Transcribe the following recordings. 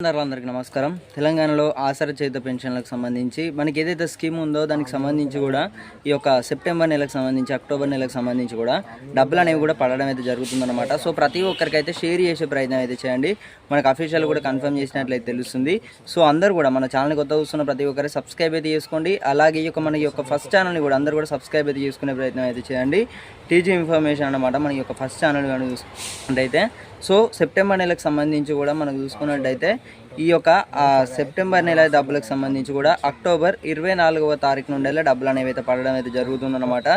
అందరికీ నమస్కారం. తెలంగాణలో ఆసరా చేత పెన్షన్లకు సంబంధించి మనకి ఏదైతే స్కీమ్ ఉందో దానికి సంబంధించి కూడా ఈ యొక్క సెప్టెంబర్ నెలకు సంబంధించి అక్టోబర్ నెలకు సంబంధించి కూడా డబ్బులు అనేవి కూడా పడడం అయితే జరుగుతుందన్నమాట. సో ప్రతి ఒక్కరికైతే షేర్ చేసే ప్రయత్నం అయితే చేయండి. మనకు అఫీషియల్ కూడా కన్ఫర్మ్ చేసినట్లయితే తెలుస్తుంది. సో అందరూ కూడా మన ఛానల్ కొత్త చూస్తున్న ప్రతి ఒక్కరు సబ్స్క్రైబ్ అయితే చేసుకోండి. అలాగే ఈ యొక్క మన యొక్క ఫస్ట్ ఛానల్ని కూడా అందరూ కూడా సబ్స్క్రైబ్ అయితే చేసుకునే ప్రయత్నం అయితే చేయండి. టీజీ ఇన్ఫర్మేషన్ అన్నమాట మన యొక్క ఫస్ట్ ఛానల్ కానీ చూసుకున్నట్టయితే సో సెప్టెంబర్ నెలకు సంబంధించి కూడా మనకు చూసుకున్నట్టయితే ఈ యొక్క సెప్టెంబర్ నెల డబ్బులకు సంబంధించి కూడా అక్టోబర్ ఇరవై నాలుగవ తారీఖు నుండి డబ్బులు అనేవి అయితే పడడం అయితే జరుగుతుందన్నమాట.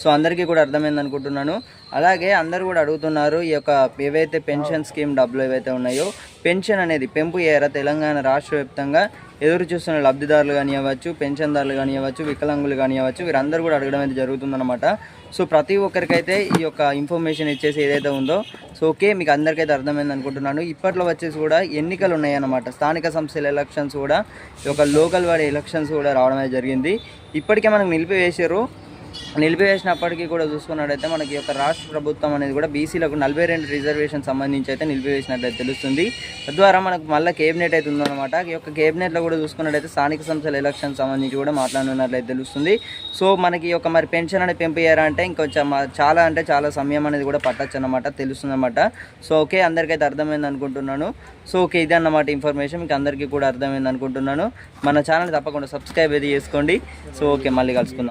సో అందరికీ కూడా అర్థమైంది అనుకుంటున్నాను అలాగే అందరూ కూడా అడుగుతున్నారు ఈ యొక్క ఏవైతే పెన్షన్ స్కీమ్ డబ్బులు ఏవైతే ఉన్నాయో పెన్షన్ అనేది పెంపు ఏర తెలంగాణ రాష్ట్ర వ్యాప్తంగా ఎదురు చూస్తున్న లబ్ధిదారులు కానివ్వచ్చు పెన్షన్దారులు కానివ్వచ్చు వికలాంగులు కానివ్వచ్చు వీరందరూ కూడా అడగడం అయితే జరుగుతుందన్నమాట. సో ప్రతి ఒక్కరికైతే ఈ యొక్క ఇన్ఫర్మేషన్ ఇచ్చేసి ఏదైతే ఉందో సో ఓకే మీకు అందరికైతే అర్థమైంది అనుకుంటున్నాను. ఇప్పట్లో వచ్చేసి కూడా ఎన్నికలు ఉన్నాయన్నమాట. స్థానిక సంస్థల ఎలక్షన్స్ కూడా ఈ యొక్క లోకల్ వాడి ఎలక్షన్స్ కూడా రావడం అయితే జరిగింది. ఇప్పటికే మనకు నిలిపివేసారు నిలిపివేసినప్పటికీ కూడా చూసుకున్నట్టయితే మనకి యొక్క రాష్ట్ర ప్రభుత్వం అనేది కూడా బీసీలకు నలభై రెండు రిజర్వేషన్ సంబంధించి అయితే నిలిపివేసినట్లయితే తెలుస్తుంది. తద్వారా మనకు మళ్ళీ కేబినెట్ అయితే ఉందన్నమాట. ఈ యొక్క కేబినెట్లో కూడా చూసుకున్నట్టయితే స్థానిక సంస్థల ఎలక్షన్ సంబంధించి కూడా మాట్లాడుతున్నట్లయితే తెలుస్తుంది. సో మనకి యొక్క మరి పెన్షన్ అనేది పెంపయ్యారంటే ఇంకొంచెం చాలా అంటే చాలా సమయం అనేది కూడా పట్టచ్చు అనమాట తెలుస్తుంది అనమాట సో ఓకే అందరికైతే అర్థమైంది అనుకుంటున్నాను. సో ఓకే ఇది అన్నమాట ఇన్ఫర్మేషన్. మీకు అందరికీ కూడా అర్థమైంది అనుకుంటున్నాను. మన ఛానల్ తప్పకుండా సబ్స్క్రైబ్ అయితే చేసుకోండి. సో ఓకే మళ్ళీ కలుసుకుందాం.